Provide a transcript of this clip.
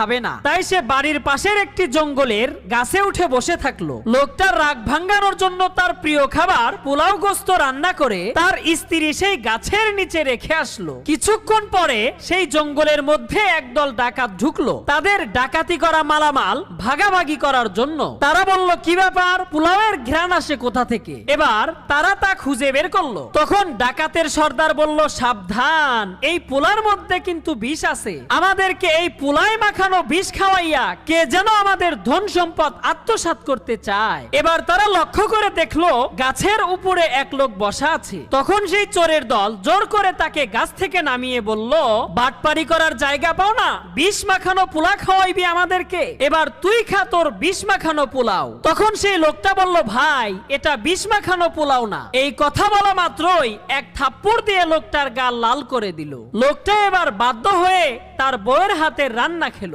খাবে না। তাই সে বাড়ির পাশের একটি জঙ্গলের গাছে উঠে বসে থাকল। লোকটার রাগ ভাঙ্গানোর জন্য তার প্রিয় খাবার পোলাও গোস্ত রান্না করে তার স্ত্রী সেই গাছের নিচে রেখে আসলো। কিছুক্ষণ পরে সেই জঙ্গলের মধ্যে একদল ডাকাত ঢুকলো। তাদের ডাকাতি করা মালামাল ভাগাভাগি করার জন্য। তারা বলল, কি ব্যাপার? পোলাওয়ের ঘ্রাণ আসে কোথা থেকে? এবার তারা তা খুঁজে বের করল। তখন ডাকাতের সর্দার বলল, সাবধান, এই পোলার মধ্যে কিন্তু বিষ আছে। আমাদেরকে এই পোলায় মাখানো বিষ খাওয়াইয়া কে যেন আমাদের ধন সম্পদ আত্মসাৎ করতে চায়। এবার তারা লক্ষ্য করে দেখল, গাছের উপরে এক লোক বসা আছে। তখন সেই চোরের দল জোর করে তাকে গাছ থেকে নামিয়ে বলল বাটপারি করার জায়গা পাও না, বিষ মাখানো পোলা খাওয়াইবি আমাদেরকে। এবার তুই খা তোর বিষ মাখানো পোলাও। তখন সেই লোকটা বলল, ভাই, এটা বিষ মাখানো পোলাও না। এই কথা বলা মাত্রই এক থাপ্পড় দিয়ে লোকটার গাল লাল করে দিল। লোকটা এবার বাধ্য হয়ে তার বউয়ের হাতের রান্না খেলো।